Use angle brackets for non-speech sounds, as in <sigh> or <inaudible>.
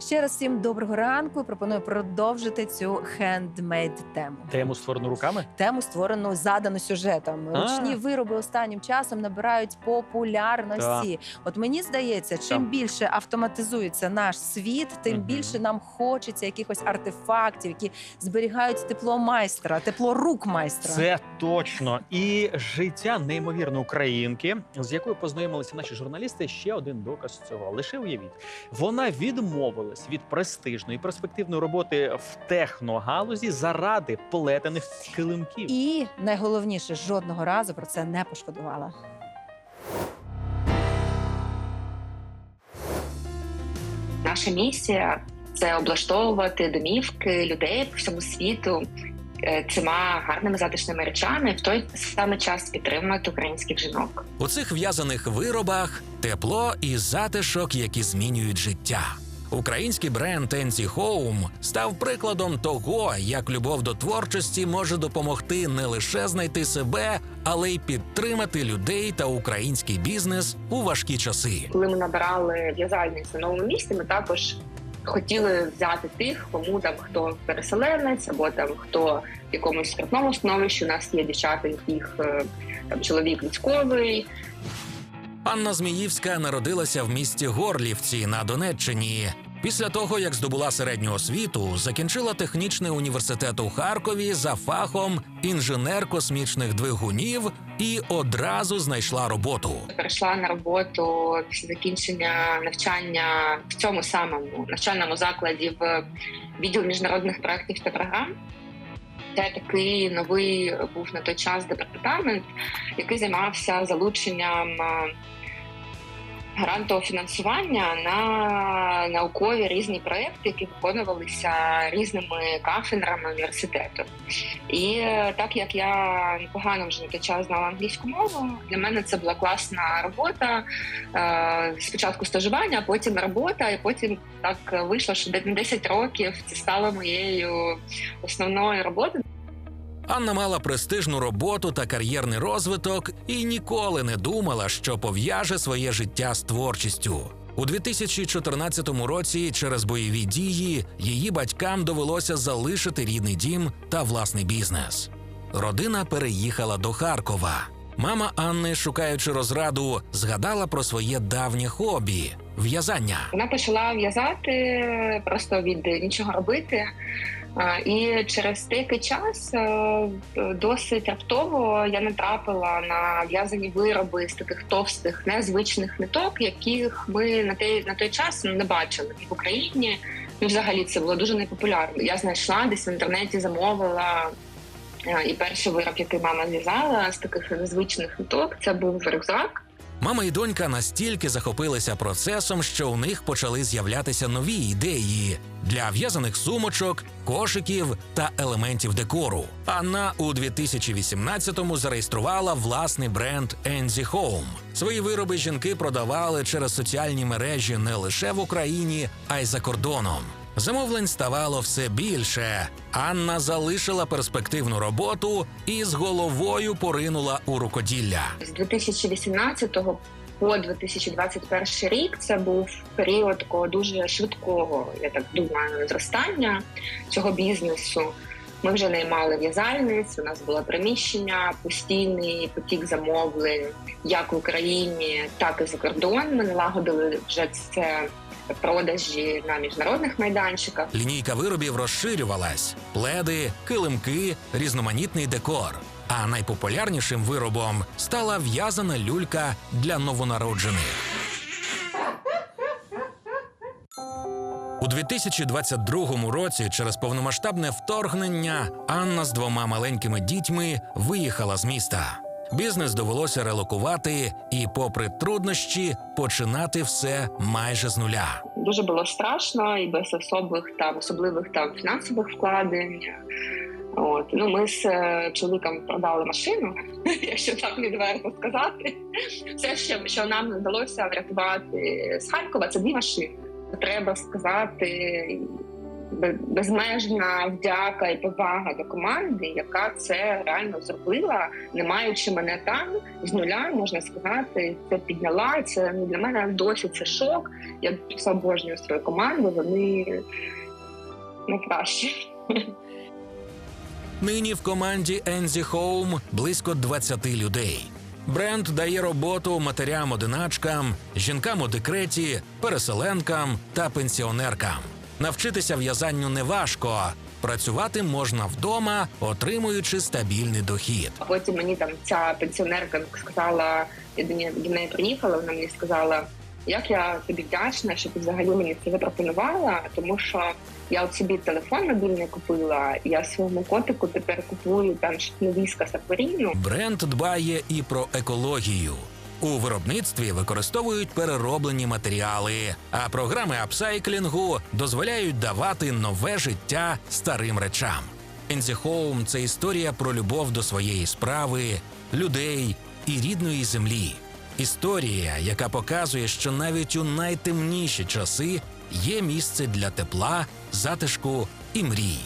Ще раз всім доброго ранку. Пропоную продовжити цю хендмейд тему. Тему створену руками? Тему створену задану сюжетом. А. Ручні вироби останнім часом набирають популярності. От мені здається, чим більше автоматизується наш світ, тим Мгм. більше нам хочеться якихось артефактів, які зберігають тепло майстра, тепло рук майстра. Це точно. І життя неймовірно українки, з якою познайомилися наші журналісти. Ще один доказ цього. Лише уявіть, вона відмовилась від престижної перспективної роботи в техногалузі заради плетених килимків. І найголовніше, жодного разу про це не пошкодувала. Наша місія це облаштовувати домівки людей по всьому світу цими гарними затишними речами, в той самий час підтримувати українських жінок. У цих в'язаних виробах тепло і затишок, які змінюють життя. Український бренд NC Home став прикладом того, як любов до творчості може допомогти не лише знайти себе, але й підтримати людей та український бізнес у важкі часи. Коли ми набирали в'язальниць на новому місці, ми також хотіли взяти тих, кому там хто переселенець, або там хто в якомусь скрутному становищі. У нас є дівчата, яких е, там чоловік військовий, Анна Зміївська народилася в місті Горлівці на Донеччині. Після того, як здобула середню освіту, закінчила технічний університет у Харкові за фахом інженер космічних двигунів і одразу знайшла роботу. перейшла на роботу після закінчення навчання в цьому самому навчальному закладі в відділ міжнародних проєктів та програм. Це такий новий був на той час департамент, який займався залученням грантового фінансування на наукові різні проекти, які виконувалися різними кафедрами університету. І е, так як я непогано вже на той час знала англійську мову, для мене це була класна робота. Е, Спочатку стажування, потім робота, і потім так вийшло, що де- на 10 років це стало моєю основною роботою. Анна мала престижну роботу та кар'єрний розвиток і ніколи не думала, що пов'яже своє життя з творчістю. У 2014 році через бойові дії її батькам довелося залишити рідний дім та власний бізнес. Родина переїхала до Харкова. Мама Анни, шукаючи розраду, згадала про своє давнє хобі в'язання. Вона почала в'язати просто від нічого робити. І через деякий час е, досить раптово я натрапила на в'язані вироби з таких товстих, незвичних ниток, яких ми на той, на той час не бачили ні в Україні. Ну, взагалі це було дуже непопулярно. Я знайшла десь в інтернеті, замовила. е, І перший вироб, який мама зв'язала з таких незвичних ниток, це був рюкзак. Мама і донька настільки захопилися процесом, що у них почали з'являтися нові ідеї для в'язаних сумочок, кошиків та елементів декору. Анна у 2018-му зареєструвала власний бренд Enzy Home. Свої вироби жінки продавали через соціальні мережі не лише в Україні, а й за кордоном. Замовлень ставало все більше. Анна залишила перспективну роботу і з головою поринула у рукоділля. з 2018 по 2021 рік це був період такого дуже швидкого, я так думаю, зростання цього бізнесу. Ми вже наймали в'язальниць, у нас було приміщення, постійний потік замовлень, як в Україні, так і за кордон. Ми налагодили вже це продажі на міжнародних майданчиках. Лінійка виробів розширювалась: пледи, килимки, різноманітний декор. А найпопулярнішим виробом стала в'язана люлька для новонароджених. У 2022 році, через повномасштабне вторгнення, Анна з двома маленькими дітьми виїхала з міста. Бізнес довелося релокувати і, попри труднощі, починати все майже з нуля. дуже було страшно і без особливих там особливих там фінансових вкладень. От ну ми з е, чоловіком продали машину, <laughs> якщо так відверто сказати. Все, що, що нам вдалося врятувати з Харкова, це дві машини. Треба сказати, безмежна вдяка і повага до команди, яка це реально зробила, не маючи мене там з нуля, можна сказати, це підняла. Це ну, для мене досі це шок. Я обожнюю свою команду. Вони найкращі. Нині в команді Ензі Хоум близько 20 людей. Бренд дає роботу матерям-одиначкам, жінкам у декреті, переселенкам та пенсіонеркам. Навчитися в'язанню неважко. Працювати можна вдома, отримуючи стабільний дохід. А потім мені там ця пенсіонерка сказала, я до неї, приїхала, вона мені сказала, як я тобі вдячна, що ти взагалі мені це запропонувала, тому що я от собі телефон мобільний купила, я своєму котику тепер купую там новіска Сапоріну. Бренд дбає і про екологію. У виробництві використовують перероблені матеріали, а програми апсайклінгу дозволяють давати нове життя старим речам. Ензі Хоум – це історія про любов до своєї справи, людей і рідної землі. Історія, яка показує, що навіть у найтемніші часи є місце для тепла, затишку і мрій.